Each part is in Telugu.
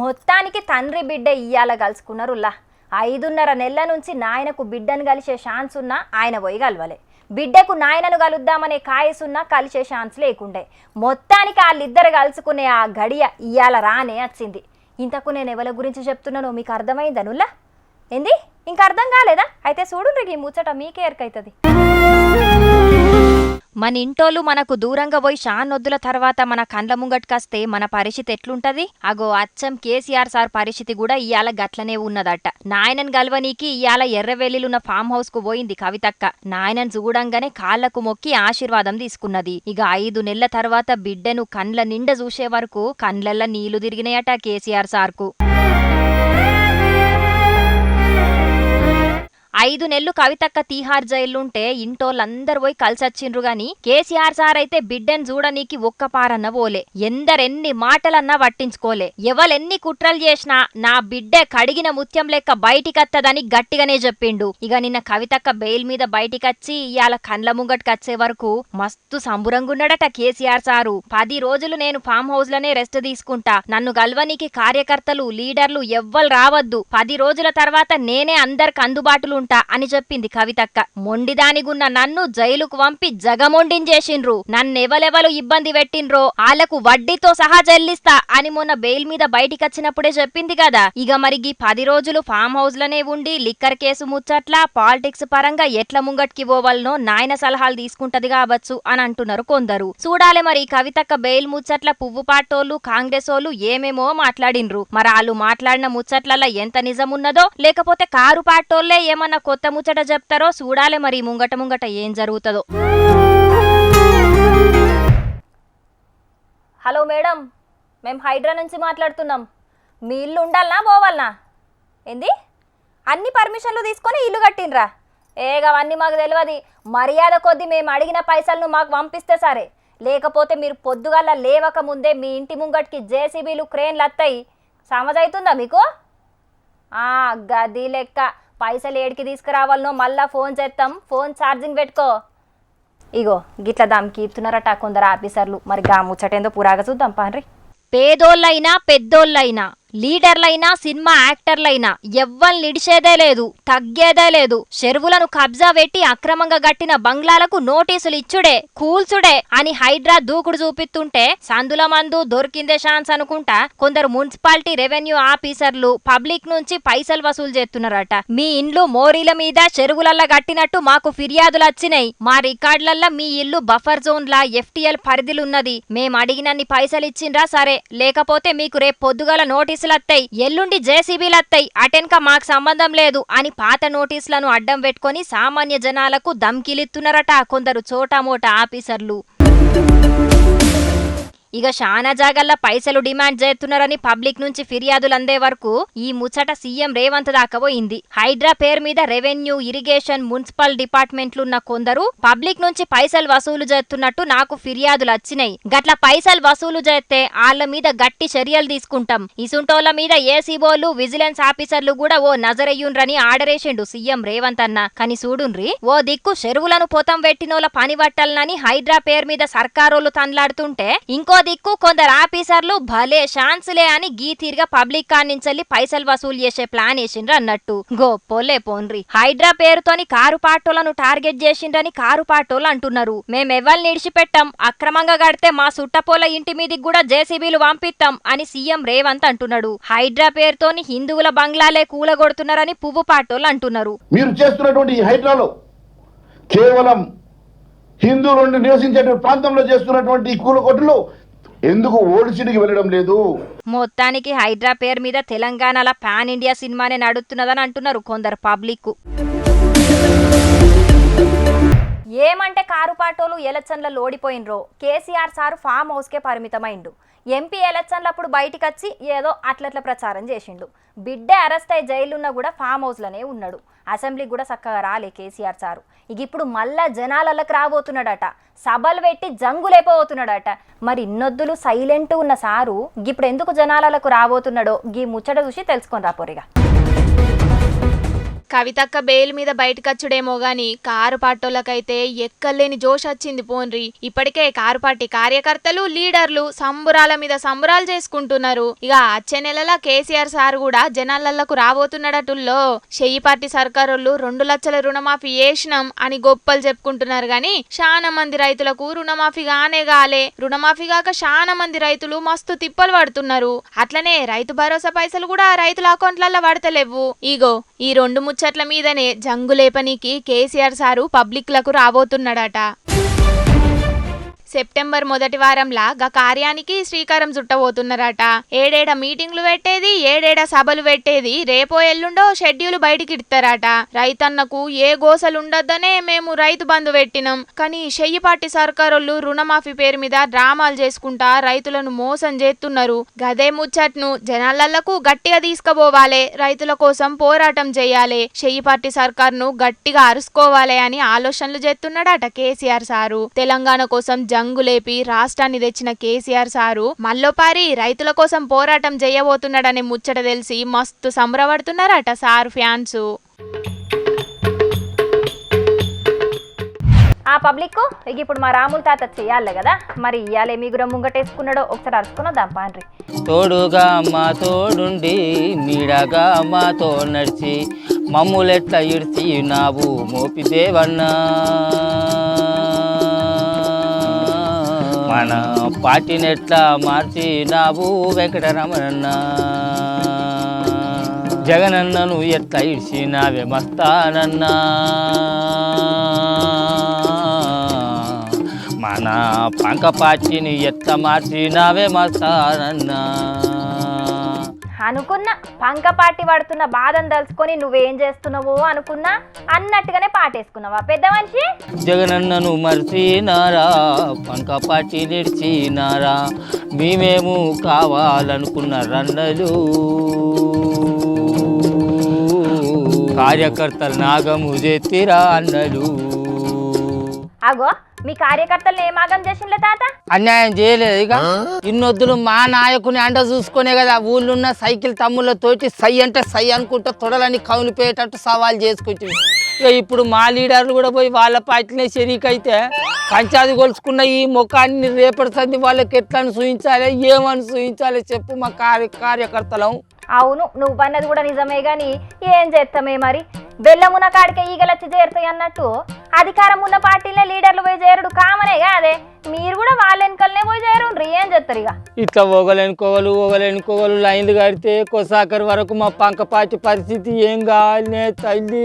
మొత్తానికి తండ్రి బిడ్డ ఇయ్యాల కలుసుకున్నారులా ఐదున్నర నెలల నుంచి నాయనకు బిడ్డను కలిసే ఛాన్స్ ఉన్నా ఆయన పోయి కలవలే బిడ్డకు నాయనను కలుద్దామనే కాయసున్నా కలిసే ఛాన్స్ లేకుండే. మొత్తానికి వాళ్ళిద్దరు కలుసుకునే ఆ గడియ ఇయ్యాల రానే వచ్చింది. ఇంతకు నేను ఎవరి గురించి చెప్తున్నానో మీకు అర్థమైందనులా ఏంది? ఇంకా అర్థం కాలేదా? అయితే చూడు ఈ ముచ్చట మీకే ఎరకైతుంది మన ఇంటోళ్ళు మనకు దూరంగా పోయి షాన్నొద్దుల తర్వాత మన కండ్ల ముంగట్కస్తే మన పరిస్థితి ఎట్లుంటది? అగో అచ్చం కేసీఆర్ సార్ పరిస్థితి కూడా ఇయాల గట్లనే ఉన్నదట. నాయనన్ గల్వనీకి ఇయాల ఎర్రవెల్లిలున్న ఫామ్ హౌస్కు పోయింది కవితక్క. నాయనన్ చూడంగానే కాళ్ళకు మొక్కి ఆశీర్వాదం తీసుకున్నది. ఇక ఐదు నెలల తర్వాత బిడ్డను కండ్ల నిండా చూసే వరకు కండ్లల్ల నీళ్ళు తిరిగినాయట కేసీఆర్ సార్కు. ఐదు నెలలు కవితక్క తీహార్ జైలుంటే ఇంటోళ్ళందరూ పోయి కలిసొచ్చిండ్రు గాని కేసీఆర్ సార్ అయితే బిడ్డను చూడనీకి ఒక్క పారన్న పోలే. ఎందరెన్ని మాటలన్నా పట్టించుకోలే. ఎవలెన్ని కుట్రలు చేసినా నా బిడ్డ కడిగిన ముత్యం లెక్క బయటికత్తదని గట్టిగానే చెప్పిండు. ఇక నిన్న కవితక్క బెయిల్ మీద బయటికచ్చి ఇయాల కండ్ల ముంగట్కచ్చే వరకు మస్తు సంబురంగున్నాడట కేసీఆర్ సారు. పది రోజులు నేను ఫామ్ హౌస్లోనే రెస్ట్ తీసుకుంటా. నన్ను గల్వనీకి కార్యకర్తలు లీడర్లు ఎవ్వరు రావద్దు. పది రోజుల తర్వాత నేనే అందరికి అందుబాటులో ఉంటా అని చెప్పింది కవితక్క. మొండిదానిగున్న నన్ను జైలుకు పంపి జగమొండించేసిండ్రు. నన్నెవలెవలు ఇబ్బంది పెట్టిండ్రో ఆళ్ళకు వడ్డీతో సహా చెల్లిస్తా అని మొన్న బెయిల్ మీద బయటికచ్చినప్పుడే చెప్పింది కదా. ఇక మరి గీ పది రోజులు ఫామ్ హౌస్లోనే ఉండి లిక్కర్ కేసు ముచ్చట్లా పాలిటిక్స్ పరంగా ఎట్ల ముంగట్కి పోవాలనో నాయన సలహాలు తీసుకుంటది కావచ్చు అని అంటున్నారు కొందరు. చూడాలి మరి కవితక్క బెయిల్ ముచ్చట్ల పువ్వు పాటోళ్ళు కాంగ్రెస్ వాళ్ళు ఏమేమో మాట్లాడిండ్రు. మరి వాళ్ళు మాట్లాడిన ముచ్చట్లలో ఎంత నిజమున్నదో లేకపోతే కారు పాటోళ్ళే ఏమన్నా కొత్త ముచ్చట చెప్తారో చూడాలి మరి. ముంగట ముంగట ఏం జరుగుతుందో. హలో మేడం మేము హైడ్రా నుంచి మాట్లాడుతున్నాం. మీ ఇల్లు ఉండాలనా పోవాలనా? ఏంది? అన్ని పర్మిషన్లు తీసుకొని ఇల్లు కట్టిండ్రా? ఏగ అవన్నీ మాకు తెలియదు మర్యాద కొద్దీ మేము అడిగిన పైసలను మాకు పంపిస్తే సరే. లేకపోతే మీరు పొద్దుగల లేవక ముందే మీ ఇంటి ముంగటికి జేసీబీలు క్రేన్లు వస్తాయి సమజైతుందా మీకు? ఆ, గది లెక్క. పైసలు ఏడికి తీసుకురావాలనో మళ్ళా ఫోన్ చేస్తాం ఫోన్ ఛార్జింగ్ పెట్టుకో. ఇగో గిట్ల దానికి ఇస్తున్నారట కొందరు ఆఫీసర్లు. మరి గా ముచ్చటేందో పురాగా చూద్దాం పాన్రి. పేదోళ్ళైనా పెద్దోళ్ళైనా లీడర్లైనా సినిమా యాక్టర్లైనా ఎవ్వల్ని నిడిచేదే లేదు తగ్గేదే లేదు. చెరువులను కబ్జా పెట్టి అక్రమంగా గట్టిన బంగ్లాలకు నోటీసులు ఇచ్చుడే కూల్చుడే అని హైడ్రా దూకుడు చూపిస్తుంటే సందుల మందు దొరికిందే ఛాన్స్ అనుకుంటా కొందరు మున్సిపాలిటీ రెవెన్యూ ఆఫీసర్లు పబ్లిక్ నుంచి పైసలు వసూలు చేస్తున్నారట. మీ ఇండ్లు మోరీల మీద చెరువులల్లా కట్టినట్టు మాకు ఫిర్యాదులు వచ్చినాయి. మా రికార్డులల్లా మీ ఇల్లు బఫర్ జోన్ లా ఎఫ్టీఎల్ పరిధిలున్నది. మేము అడిగినన్ని పైసలు ఇచ్చిండ్రా సరే లేకపోతే మీకు రేపు పొద్దుగల నోటీస్ నోటీసులత్తాయి ఎల్లుండి జేసీబీలత్తాయి. అటెన్క మాకు సంబంధం లేదు అని పాత నోటీసులను అడ్డం పెట్టుకొని సామాన్య జనాలకు ధమ్కిలిత్తున్నారట కొందరు చోటామోటా ఆఫీసర్లు. ఇక శానా జాగల్లా పైసలు డిమాండ్ చేస్తున్నారని పబ్లిక్ నుంచి ఫిర్యాదులు అందే వరకు ఈ ముచ్చట సీఎం రేవంత్ దాకా పోయింది. హైడ్రా పేరు మీద రెవెన్యూ ఇరిగేషన్ మున్సిపల్ డిపార్ట్మెంట్లున్న కొందరు పబ్లిక్ నుంచి పైసలు వసూలు చేస్తున్నట్టు నాకు ఫిర్యాదులు వచ్చినాయి. గట్ల పైసలు వసూలు చేస్తే ఆళ్ళ మీద గట్టి చర్యలు తీసుకుంటాం. ఇసుంటోళ్ళ మీద ఏసీబోలు విజిలెన్స్ ఆఫీసర్లు కూడా ఓ నజరయ్యుండ్రని ఆర్డరేసిండు సీఎం రేవంత్ అన్న. కానీ చూడుండ్రి ఓ దిక్కు చెరువులను పొతం పెట్టినోళ్ళ పని పట్టాలనని హైడ్రా పేరు మీద సర్కారోళ్ళు తన్లాడుతుంటే ఇంకో దిక్కు. కొందరు ఆఫీసర్లు భలే ఛాన్సులే అని గీతీర్గా పబ్లిక్ కానించెల్లి పైసలు వసూలు చేసే ప్లాన్ వేసిండ్రు అన్నట్టు. గొప్పోలే పోన్రి. హైడ్రా పేరుతోని కారు పాటోలను టార్గెట్ చేసిండ్రని కారు పాటోలు అంటున్నారు. మేమెవ్వల్ని ఇడిచిపెట్టాం. అక్రమంగా కడితే మా సుట్టపోల ఇంటి మీదికి కూడా జేసీబీలు పంపిస్తాం అని సీఎం రేవంత్ అంటున్నాడు. హైడ్రా పేరుతోని హిందువుల బంగ్లాలే కూలగొడుతున్నారని పువ్వు పాటోలు అంటున్నారు. మీరు చేస్తున్నటువంటి ఈ హైడ్రాలో కేవలం హిందువులు నివసించేటువంటి ప్రాంతంలో చేస్తున్నటువంటి కూలకొట్టులు ఎందుకు ఓల్డ్ సిటీకి వెళ్ళడం లేదు? మొత్తానికి హైడ్రా పేరు మీద తెలంగాణలో పాన్ ఇండియా సినిమానే నడుస్తున్నదని అంటున్నారు కొందరు పబ్లిక్ ఏమంటే కారు పాటోలు ఎలక్షన్లలో ఓడిపోయినరో. కేసీఆర్ సార్ ఫామ్ హౌస్కే పరిమితమైండు. ఎంపీ ఎలక్షన్లప్పుడు బయటికి వచ్చి ఏదో అట్లట్ల ప్రచారం చేసిండు. బిడ్డే అరెస్ట్ అయ్యి జైలున్నా కూడా ఫామ్ హౌస్లోనే ఉన్నాడు. అసెంబ్లీకి కూడా చక్కగా రాలే కేసీఆర్ సారు. ఇక ఇప్పుడు మళ్ళా జనాలకి రాబోతున్నాడట. సభలు పెట్టి జంగులేపోతున్నాడట. మరి ఇన్నొద్దులు సైలెంట్ ఉన్న సారు ఇప్పుడు ఎందుకు జనాలకు రాబోతున్నాడో? గీ ముచ్చట చూసి తెలుసుకొని రాపోరిగా కవితక్క బెయిల్ మీద బయటకచ్చుడేమో గాని కారు పాటోళ్ళకైతే ఎక్కలేని జోష్ వచ్చింది పోన్రి. ఇప్పటికే కారు పార్టీ కార్యకర్తలు లీడర్లు సంబురాల మీద సంబురాలు చేసుకుంటున్నారు. ఇక వచ్చే నెలల కేసీఆర్ సార్ కూడా జనాలకు రాబోతున్నాడటుల్లో. చెయ్యి పార్టీ సర్కారోళ్ళు రెండు లక్షల రుణమాఫీ చేసినాం అని గొప్పలు చెప్పుకుంటున్నారు గాని చాలా మంది రైతులకు రుణమాఫీ గానే గాలే. రుణమాఫీ గాక చాలా మంది రైతులు మస్తు తిప్పలు పడుతున్నారు. అట్లనే రైతు భరోసా పైసలు కూడా రైతుల అకౌంట్లలో పడతలేవు. ఇగో ఈ రెండు ముచ్చట్ల మీదనే జంగు లేపనికి కేసీఆర్ సారు పబ్లిక్లకు రాబోతున్నాడట. సెప్టెంబర్ మొదటి వారంలా గా కార్యానికి శ్రీకారం చుట్టబోతున్నారట. ఏడేడ మీటింగ్లు పెట్టేది ఏడేడ సభలు పెట్టేది రేపో ఎల్లుండో షెడ్యూల్ బయటికి ఇడతారట. రైతన్నకు ఏ గోసలుండొద్దనే మేము రైతు బంధు పెట్టినాం. కానీ చెయ్యిపాటి సర్కారోళ్ళు రుణమాఫీ పేరు మీద డ్రామాలు చేసుకుంటా రైతులను మోసం చేస్తున్నారు. గదే ముచ్చట్ను జనాలకు గట్టిగా తీసుకుపోవాలే రైతుల కోసం పోరాటం చేయాలి పార్టీ సర్కార్ను గట్టిగా అరుసుకోవాలి అని ఆలోచనలు చేస్తున్నాడట కేసీఆర్ సారు. తెలంగాణ కోసం జంగులేపి రాష్ట్రాన్ని తెచ్చిన కేసీఆర్ సారు మల్లోపారి రైతుల కోసం పోరాటం చేయబోతున్నాడనే ముచ్చట తెలిసి మస్తు సంబరపడుతున్నారట సారు ఫ్యాన్స్. ఆ పబ్లిక్ ఇక ఇప్పుడు మా రాముల తాత చెయ్యాలి కదా మరి ఇయ్యాలి మీ గురం ముంగటేసుకున్నాడో ఒకసారి అరుచుకున్నదాం పాండ్రి. తోడుగా మా తోడుండి నీడగా మాతో నడిచి మమ్ములెట్ల ఇడిచి నావు మోపిదేవన్నా. మన పాటినెట్లా మార్చి నావు వెంకటరమణన్న. జగనన్నను ఎట్లా ఇడిచి నావే మస్తానన్నా. మన పంక పాచిని ఎట్లా మార్చి నావే మస్తానన్నా. అనుకున్నా. పంక పాటి పడుతున్న బాధను తలుచుకొని నువ్వేం చేస్తున్నావో అనుకున్నా. అన్నట్టుగానే పాటేసుకున్నావా పెద్ద మనిషి? జగనన్నను మర్చినారా? పంక పార్టీ నిడిచినారా మేమేము కావాలనుకున్న రన్నలు. కార్యకర్తలు నాగము చేతిరా అన్నలు. అగో మీ కార్యకర్తలను ఏమాగం చేసిండ్లే తాత? అన్యాయం చేయలేదు ఇక. ఇన్నొద్దులు మా నాయకుని అండ చూసుకునే కదా ఊళ్ళున్న సైకిల్ తమ్ముళ్ళతోటి సై అంటే సై అనుకుంటా తొడలని కౌలిపోయేటట్టు సవాల్ చేసుకొచ్చింది ఇక ఇప్పుడు మా లీడర్లు కూడా పోయి వాళ్ళ పార్టీనే షరీకైతే పంచాది కొలుసుకున్న ఈ ముఖాన్ని రేపటి సంది వాళ్ళకి ఎట్లా అని ఏమని చూపించాలి చెప్పు మా కార్య కార్యకర్తలం అవును నువ్వు అన్నది కూడా నిజమే గాని ఏం చేస్తామే మరి? బెల్లమున్న కాడికే ఈగలచ్చి చేరుతాయి అన్నట్టు అధికారం ఉన్న పార్టీలే లీడర్లు పోయి చేరుడు కామనే కాదే? మీరు కూడా వాళ్ళ వెనకలనే పోయి చేరుండ్రి ఏం చేస్తారు ఇక? ఇట్లా ఓగలేనుకోగలు ఓగలేనుకోగలు లైన్లు కడితే కొసాకర్ వరకు మా పంకపాటి పరిస్థితి ఏం కావాలనే తల్లి.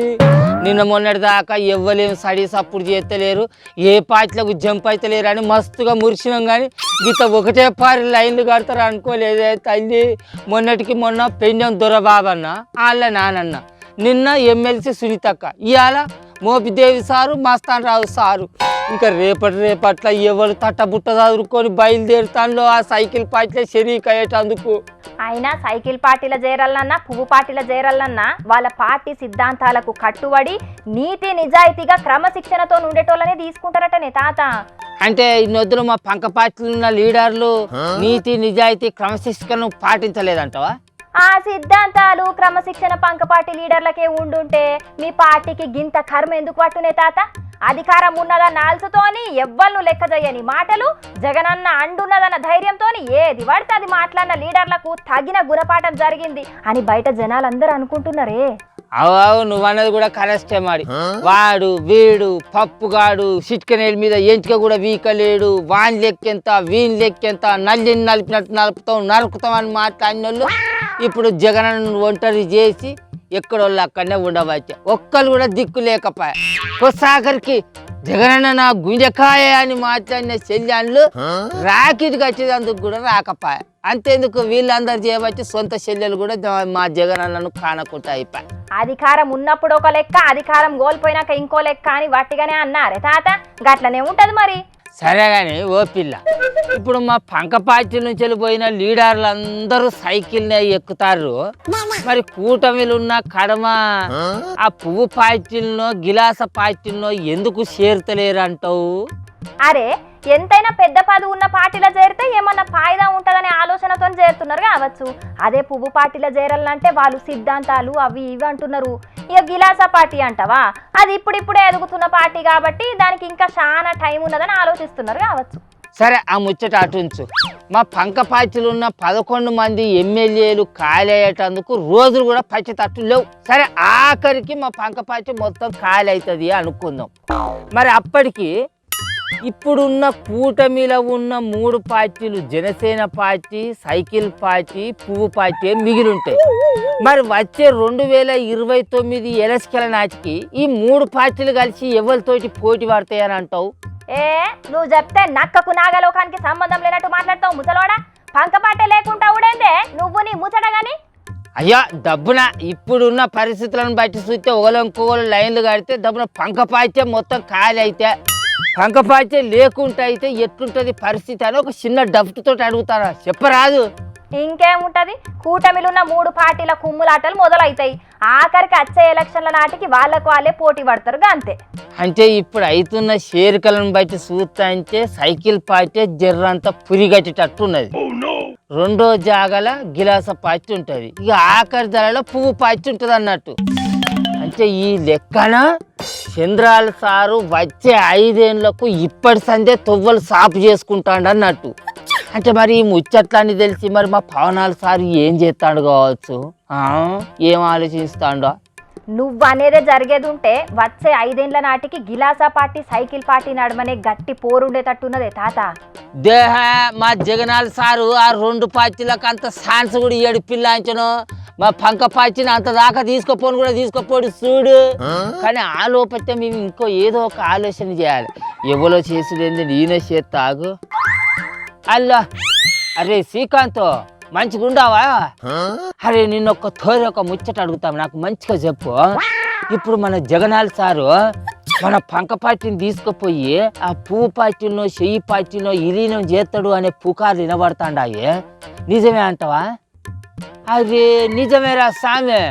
నిన్న మొన్నటి దాకా ఎవ్వలేం సడి సప్పుడు చేస్తలేరు ఏ పార్టీలకు జంప్ అవుతలేరు అని మస్తుగా మురిసినాం కానీ గీత ఒకటే పారి లైన్లు కడతారు అనుకోలేదే తల్లి. మొన్నటికి మొన్న పెండం దొరబాబన్న వాళ్ళ నానన్న నిన్న ఎమ్మెల్సీ సునీతక్క ఇవాళ మోపిదేవి సారు మస్తాన్ రావు సారు. ఇంకా రేపటి రేపట్ల ఎవరు తట్టబుట్ట చదువుకొని బయలుదేరుతాను ఆ సైకిల్ పార్టీలో షరీక్ అయ్యేటందుకు? అయినా సైకిల్ పార్టీల చేరాలన్నా పువ్వు పార్టీల చేరాలన్నా వాళ్ళ పార్టీ సిద్ధాంతాలకు కట్టుబడి నీతి నిజాయితీగా క్రమశిక్షణతో ఉండేటోళ్ళనే తీసుకుంటారటనే తాత. అంటే ఇన్నొద్దులు మా పంక పార్టీలు ఉన్న లీడర్లు నీతి నిజాయితీ క్రమశిక్షణను పాటించలేదంటవా? ఆ సిద్ధాంతాలు క్రమశిక్షణ పంక పార్టీ లీడర్లకే ఉండుంటే మీ పార్టీకి గింత కర్మ ఎందుకు పట్టునే తాత? అధికారం ఉన్నదా నాల్సుతోని? ఎవ్వలను లెక్క చేయని మాటలు? జగనన్న అండున్నదన్న ధైర్యంతోని ఏది పడితే అది మాట్లాడిన లీడర్లకు తగిన గుణపాఠం జరిగింది అని బయట జనాలందరూ అనుకుంటున్నారే. అవు అవు నువ్వు కూడా కరెస్టే మరి. వాడు వీడు పప్పుగాడు సిట్కనేల మీద ఎంచిక కూడా వీకలేడు. వాని లెక్కెంత వీన్ లెక్కెంత నల్లిని నలిపినట్టు నలుపుతాం నరుకుతాం అని మాట్లాడిన ఇప్పుడు జగనన్న ఒంటరి చేసి ఎక్కడోళ్ళు అక్కడనే ఉండవచ్చు. ఒక్కరు కూడా దిక్కు లేకపోయా కొసాగరికి జగనన్న నా గుంజకాయ అని మాట్లాడిన చెల్లెళ్ళు రాకెట్కి వచ్చేదందుకు కూడా రాకపోయా అంతేందుకు వీళ్ళందరూ చేయవచ్చు సొంత చెల్లెలు కూడా మా జగనన్నను కానకుండా అయిపోయి అధికారం ఉన్నప్పుడు ఒక లెక్క అధికారం కోల్పోయినాక ఇంకో లెక్క అని వట్టిగానే అన్నారే తాత. గట్లనే ఉంటది మరి. సరే కానీ ఓ పిల్ల. ఇప్పుడు మా పంక పార్టీ నుంచి వెళ్ళిపోయిన లీడర్లు అందరూ సైకిల్నే ఎక్కుతారు మరి కూటమిలు ఉన్న కడమ ఆ పువ్వు పార్టీలనో గిలాస పార్టీలనో ఎందుకు చేరుతలేరు అంటావు అరే ఎంతైనా పెద్ద పదవి ఉన్న పార్టీలో చేరితే ఏమన్నా ఫాయిదా ఉంటుందనే ఆలోచనతో చేరుతున్నారు కావచ్చు అదే పువ్వు పార్టీలో చేరాలంటే వాళ్ళు సిద్ధాంతాలు అవి ఇవి అంటున్నారు. ఇక గిలాసా పార్టీ అంటావా? అది ఇప్పుడిప్పుడే ఎదుగుతున్న పార్టీ కాబట్టి దానికి ఇంకా చాలా టైం ఉన్నదని ఆలోచిస్తున్నారు కావచ్చు సరే ఆ ముచ్చట అటుంచు మా పంక పార్టీలు ఉన్న పదకొండు మంది ఎమ్మెల్యేలు ఖాళీ అయ్యేటందుకు రోజులు కూడా పచ్చేటట్టు లేవు. సరే ఆఖరికి మా పంక పార్టీ మొత్తం ఖాళీ అవుతుంది అనుకుందాం. మరి అప్పటికి ఇప్పుడున్న కూటమిలో ఉన్న మూడు పార్టీలు జనసేన పార్టీ సైకిల్ పార్టీ పువ్వు పార్టీ మిగిలి ఉంటాయి. మరి వచ్చే రెండు వేల ఇరవై తొమ్మిది ఎలక్షన్ల నాటికి ఈ మూడు పార్టీలు కలిసి ఎవరితోటి పోటీ పడతాయని అంటావు? ఏ నువ్వు చెప్తే నక్కకు నాగలోకానికి సంబంధం లేనట్టు మాట్లాడతావు ముసలోడా? పంకపాటే లేకుండా ఊడేందే? నువ్వు నీ ముచ్చట గాని? అయ్యా డబ్బున ఇప్పుడున్న పరిస్థితులను బట్టి చూస్తే ఇంకొకరు లైన్లు కడితే డబ్బున పంకపాయితే మొత్తం ఖాళీ అయితే పంకపాయితే లేకుంటే అయితే ఎట్లుంటుంది పరిస్థితి అని ఒక చిన్న డబ్బుతో అడుగుతారా? చెప్పరాదు. ఇంకేముంటది? కూటమిలున్న మూడు పార్టీల కుమ్ములాటలు మొదలవుతాయి ఆఖరికి వచ్చే ఎలక్షన్ల నాటికి వాళ్ళకు వాళ్ళే పోటీ పడతారు అంతే. అంటే ఇప్పుడు అవుతున్న చేరికలను బట్టి చూస్తా అంటే సైకిల్ పార్టీ జర్రంతా పురిగట్టేటట్టున్నది రెండో జాగల గిలాస పార్టీ ఉంటుంది. ఇక ఆఖరి ధరలో పువ్వు పార్టీ ఉంటుంది అన్నట్టు అంటే ఈ లెక్కన చంద్రాల సారు వచ్చే ఐదేళ్ళకు ఇప్పటి సందే తొవ్వలు సాపు చేసుకుంటాడు అన్నట్టు అంటే మరి ఈ ముచ్చట్లన్నీ తెలిసి మరి మా పవనాలు సారు ఏం చేస్తాడు కావచ్చు? ఆ? ఏం ఆలోచిస్తాడో? నువ్వు అనేదే జరిగేది ఉంటే వచ్చే ఐదేండ్ల నాటికి గిలాసా పార్టీ సైకిల్ పార్టీ నడమనే గట్టి పోరుండేటట్టున్నదే తాత. దేహ మా జగనాల్ సారు ఆ రెండు పార్టీలకు అంత ఛాన్స్ కూడా ఇయ్యాడు పిల్లాంచను. మా పంక పార్టీని అంత దాకా తీసుకుపోను కూడా తీసుకుపోడు చూడు. కానీ ఆ లోపతే మేము ఇంకో ఏదో ఒక ఆలోచన చేయాలి. ఎవరో చేసుడేంది నేనే చేస్తాగు అల్లా. అరే శ్రీకాంత్ మంచిగా ఉండవా? అరే నిన్న ఒక్క తోరి ఒక ముచ్చట అడుగుతాం నాకు మంచిగా చెప్పు. ఇప్పుడు మన జగనాల్ సారు మన పంక పార్టీని తీసుకుపోయి ఆ పువ్వు పార్టీనో చెయ్యి పార్టీనో ఇలీనం చేస్తాడు అనే పుకారు వినబడతాండాయి. నిజమే అంటావా? అరే నిజమేరా సామె.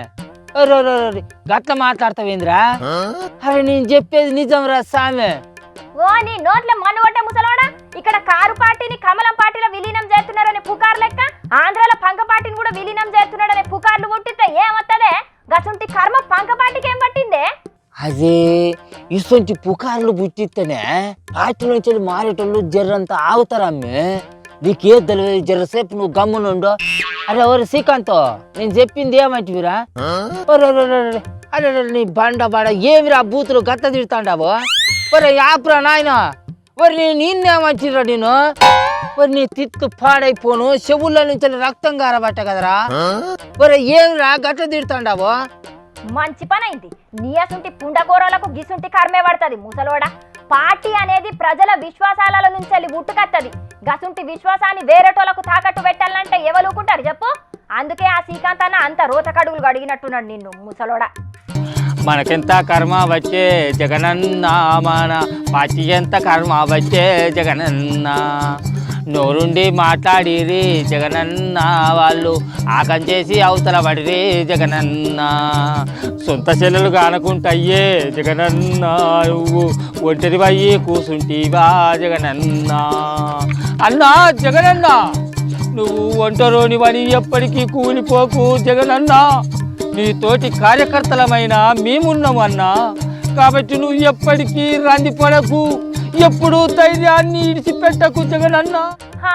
అరే అరే, అరే, గట్ల మాట్లాడతావేంద్రా? అరే నేను చెప్పేది నిజం రా సామె. ఓ నీ నోట్ల మనుగొట్ట ముసలోడా? ఇక్కడ కారు పార్టీని కమలం పార్టీలో విలీనం చేస్తున్నారనే పుకారు లెక్క ఆంధ్రాలో పంక పార్టీని కూడా విలీనం చేస్తున్నాడనే పుకార్లు పుట్టితే ఏమవుతుందే గసుంటి కర్మ పంక పార్టీకి ఏం పట్టిందే? అదే ఇటువంటి పుకార్లు పుట్టిస్తేనే పార్టీ నుంచి మారేటోళ్ళు జర్రంతా ఆగుతారమ్మే. నీకే తెలియదు జర్రసేపు నువ్వు గమ్మునుండు అరే ఎవరు శ్రీకాంత్ నేను చెప్పింది ఏమంటివిరా. అరే అరే, నీ బండ బాడ ఏమిరా బూతులు గత్త తిడతాండావు? ఒరే యాప్రా నాయన. ఒరి నేను నిన్నేమంటిరా నేను? ఒరి నీ తిట్టు పాడైపోను. చెవుల్లో నుంచి రక్తం గారబట్ట కదరా? ఒరే ఏమిరా గట్ట తిడతాండావు? మంచి పని అయింది నీ అసుంటి పుండకూరలకు గిసుంటి కర్మే పడుతుంది ముసలోడా. పార్టీ అనేది ప్రజల విశ్వాసాల నుంచి వెళ్ళి ఉట్టుకత్తది. గసుంటి విశ్వాసాన్ని వేరేటోళ్ళకు తాకట్టు పెట్టాలంటే ఎవలుకుంటారు చెప్పు? అందుకే ఆ శ్రీకాంత్ అన్న అంత రోతకడుగులు అడిగినట్టున్నాడు నిన్ను ముసలోడా. మనకెంత కర్మ వచ్చే జగనన్న మన పార్టీ ఎంత కర్మ వచ్చే జగనన్న? నోరుండి మాట్లాడిరి జగనన్న వాళ్ళు ఆకం చేసి అవతల పడిరి జగనన్న. సొంత చెల్లెలు కానుకుంటయ్యే జగనన్న నువ్వు ఒంటరి పోయి కూసుంటివా జగనన్న? అన్నా జగనన్న నువ్వు ఒంటరోనివని ఎప్పటికీ కూలిపోకు జగనన్న. నీ తోటి కార్యకర్తలమైన మేమున్నామన్నా కాబట్టి నువ్వు ఎప్పటికీ రందిపడకు ఎప్పుడు ధైర్యాన్ని ఇడిచిపెట్టకు జగనన్న. హా,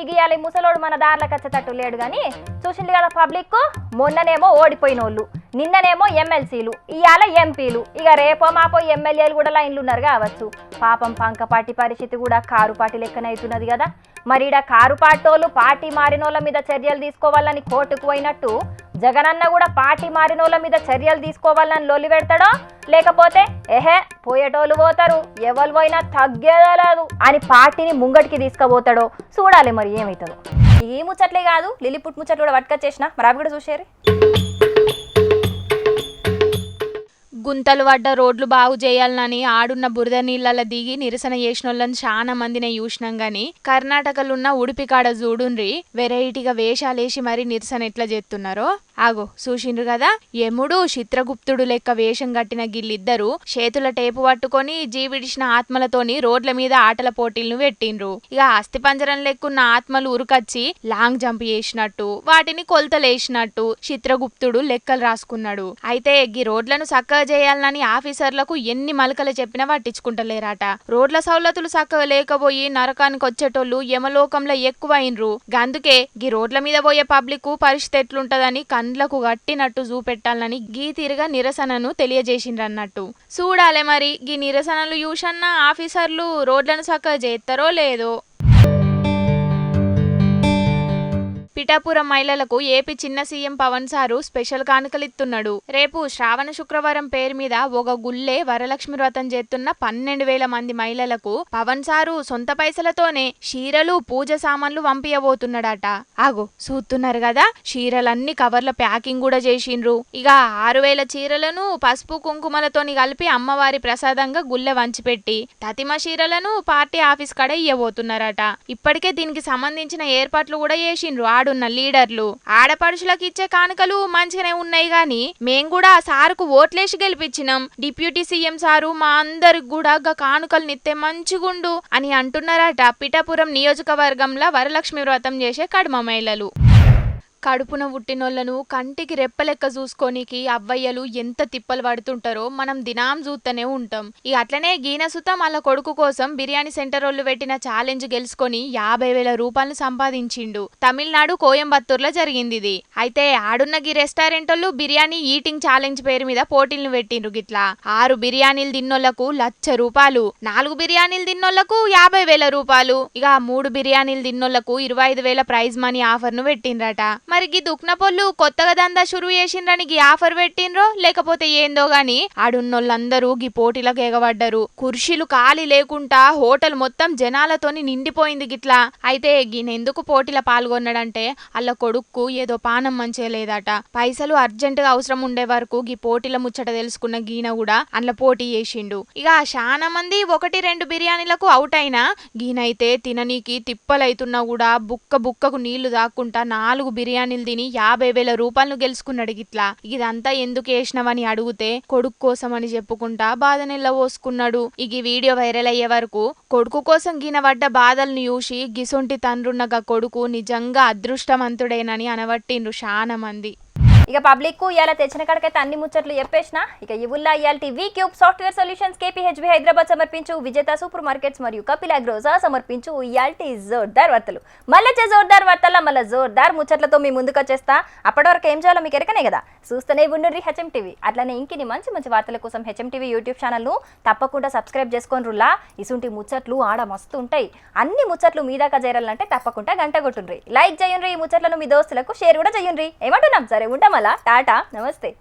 ఇక ఇవాళ ముసలోడు మన దారిలోకి వచ్చేటట్టు లేడు కానీ చూసింది కదా పబ్లిక్ మొన్ననేమో ఓడిపోయిన వాళ్ళు నిన్ననేమో ఎమ్మెల్సీలు ఇవాళ ఎంపీలు. ఇక రేపో మాపో ఎమ్మెల్యేలు కూడా లైన్లు ఉన్నారు కావచ్చు. పాపం పంకపాటి పరిస్థితి కూడా కారు పార్టీ కదా. మరి ఈడ కారు పార్టీ మారినోళ్ళ మీద చర్యలు తీసుకోవాలని కోర్టుకు పోయినట్టు జగనన్న కూడా పార్టీ మారినోళ్ళ మీద చర్యలు తీసుకోవాలని లొల్లి పెడతాడో? లేకపోతే ఎహే పోయేటోళ్ళు పోతారు. ఎవరు పోయినా తగ్గేదలేదు అని పార్టీని ముంగటికి తీసుకుపోతాడో? చూడాలి మరి ఏమవుతుందో. ఈ ముచ్చట్లే కాదు లిలిపుట్ ముచ్చట్లు కూడా పట్టుకొచ్చేసిన. మరి అవి కూడా చూసేరి గుంతలు పడ్డ రోడ్లు బాగు చేయాలని ఆడున్న బురద నీళ్ళలో దిగి నిరసన చేసిన చాలా మందినే చూసినాం గాని కర్ణాటకలో ఉన్న చూడుండ్రి వెరైటీగా వేషాలేసి మరీ నిరసన ఎట్లా చేస్తున్నారో ఆగో చూసిండ్రు కదా? యముడు చిత్రగుప్తుడు లెక్క వేషం కట్టిన గిల్లిద్దరూ చేతుల టేపు పట్టుకొని జీవిడిచిన ఆత్మలతోని రోడ్ల మీద ఆటల పోటీలను పెట్టిండ్రు. ఇక అస్థిపంజరం లెక్కున్న ఆత్మలు ఉరుకొచ్చి లాంగ్ జంప్ చేసినట్టు వాటిని కొలతలేసినట్టు చిత్రగుప్తుడు లెక్కలు రాసుకున్నాడు. అయితే గీ రోడ్లను చక్కగా చేయాలని ఆఫీసర్లకు ఎన్ని మలకలు చెప్పినా పట్టించుకుంటలేరట. రోడ్ల సౌలతులు చక్కగా లేకపోయి నరకానికి వచ్చేటోళ్ళు యమలోకంలో ఎక్కువైనరు గందుకే గీ రోడ్ల మీద పోయే పబ్లిక్ పరిస్థితి ఎట్లుంటదని కండ్లకు గట్టినట్టు చూపెట్టాలని గీ నిరసనను తెలియజేసిండ్రన్నట్టు. చూడాలే మరి గీ నిరసనలు చూసన్న ఆఫీసర్లు రోడ్లను చక్కగా చేస్తారో లేదో? పిఠాపురం మహిళలకు ఏపీ చిన్న సీఎం పవన్ సారు స్పెషల్ కానుకలిస్తున్నాడు రేపు శ్రావణ శుక్రవారం పేరు మీద ఒక గుల్లే వరలక్ష్మి వ్రతం చేస్తున్న పన్నెండు వేల మంది మహిళలకు పవన్ సారు సొంత పైసలతోనే చీరలు పూజ సామాన్లు పంపియబోతున్నాడట. ఆగు చూస్తున్నారు కదా చీరలన్నీ కవర్ల ప్యాకింగ్ కూడా చేసిండ్రు. ఇక ఆరు వేల చీరలను పసుపు కుంకుమలతోని కలిపి అమ్మవారి ప్రసాదంగా గుల్లె వంచిపెట్టి తతిమ చీరలను పార్టీ ఆఫీస్ కడ ఇయ్యబోతున్నారట. ఇప్పటికే దీనికి సంబంధించిన ఏర్పాట్లు కూడా చేసిండ్రు. ఆడున్న లీడర్లు ఆడపడుచులకు ఇచ్చే కానుకలు మంచిగానే ఉన్నాయి గాని మేం కూడా ఆ సారుకు ఓట్లేసి గెలిపించినాం. డిప్యూటీ సీఎం సారు మా అందరికి కూడా గా కానుకలు నిత్తే మంచిగుండు అని అంటున్నారట. పిఠాపురం నియోజకవర్గంలో వరలక్ష్మి వ్రతం చేసే కడుమ మహిళలు. కడుపున పుట్టినోళ్ళను కంటికి రెప్పలెక్క చూసుకోనికి అవ్వయ్యలు ఎంత తిప్పలు పడుతుంటారో మనం దినాం చూస్తూనే ఉంటాం. ఇక అట్లనే గీనసుతం వాళ్ళ కొడుకు కోసం బిర్యానీ సెంటర్ వాళ్ళు పెట్టిన ఛాలెంజ్ గెలుచుకొని యాభై వేల రూపాయలు సంపాదించిండు. తమిళనాడు కోయంబత్తూర్లో జరిగింది ఇది అయితే ఆడున్న గీ రెస్టారెంట్ వాళ్ళు బిర్యానీ ఈటింగ్ ఛాలెంజ్ పేరు మీద పోటీలను పెట్టిండ్రు గిట్లా. ఆరు బిర్యానీలు తిన్నోళ్ళకు లక్ష రూపాయలు నాలుగు బిర్యానీలు తిన్నోళ్ళకు యాభై వేల రూపాయలు ఇక మూడు బిర్యానీలు తిన్నోళ్ళకు ఇరవై ఐదు వేల ప్రైజ్ మనీ ఆఫర్ను పెట్టిండ్రట. మరి గీ దుక్నపొల్లు కొత్తగా దందా షురు చేసిండ్రని గీ ఆఫర్ పెట్టిండ్రో? లేకపోతే ఏందో గాని? ఆడున్నోళ్ళందరూ గీ పోటీలకు ఎగబడ్డరు. కుర్షీలు ఖాళీ లేకుండా హోటల్ మొత్తం జనాలతోని నిండిపోయింది గిట్లా. అయితే గీనెందుకు పోటీలో పాల్గొన్నాడంటే అల్ల కొడుక్కు ఏదో పానం మంచిగా లేదట. పైసలు అర్జెంట్గా అవసరం ఉండే వరకు గీ పోటీల ముచ్చట తెలుసుకున్న గీన కూడా అందులో పోటీ చేసిండు. ఇక చాలా మంది ఒకటి రెండు బిర్యానీలకు అవుట్ అయినా గీనైతే తిననీకి తిప్పలైతున్నా కూడా బుక్క బుక్కకు నీళ్ళు దాక్కుంటా నాలుగు బిర్యానీ తిని యాభై వేల రూపాయలు గెలుచుకున్నాడు గిట్లా. ఇదంతా ఎందుకు వేసినావని అడిగితే కొడుకు కోసం అని చెప్పుకుంటా బాధ నెల్ల పోసుకున్నాడు ఇక ఈ వీడియో వైరల్ అయ్యే వరకు కొడుకు కోసం గినబడ్డ బాధల్ని చూసి గిసొంటి తండ్రున్న కొడుకు నిజంగా అదృష్టవంతుడేనని అనబట్టిండ్రు చాలా మంది. ఇక పబ్లిక్ ఇవాళ తెచ్చిన కాడికైతే అన్ని ముచ్చట్లు చెప్పేసిన ఇక ఇవుల్లా ఇయాల్టీ V cube software solutions KPHB Hyderabad సమర్పించు విజేత సూపర్ మార్కెట్స్ మరియు కపిల్ అగ్రోజా సమర్పించు ఇయాల్టీ జోర్దార్ వార్తలు. మళ్ళీ వచ్చే జోర్దార్ వార్తల్లో మళ్ళీ జోర్దార్ ముచ్చట్లతో మీ ముందుకు వచ్చేస్తా. అప్పటి వరకు ఏం చేయాలో మీకు ఎరకనే కదా? చూస్తూనే ఉండండి హెచ్ఎం టీవీ. అట్లనే ఇంకిని మంచి మంచి వార్తల కోసం హెచ్ఎం టీవీ యూట్యూబ్ ఛానల్ను తప్పకుండా సబ్స్క్రైబ్ చేసుకొని రుల్లా ఇసుంటి ముచ్చట్లు ఆడ మస్తు ఉంటాయి అన్ని ముచ్చట్లు మీ దాకా చేరాలంటే తప్పకుండా గంట కొట్టుండ్రి లైక్ చేయండి ఈ ముచ్చట్లను మీ దోస్తులకు షేర్ కూడా చేయండి ఏమంటున్నాం? సరే ఉంటాం तुम्हाला टाटा नमस्ते.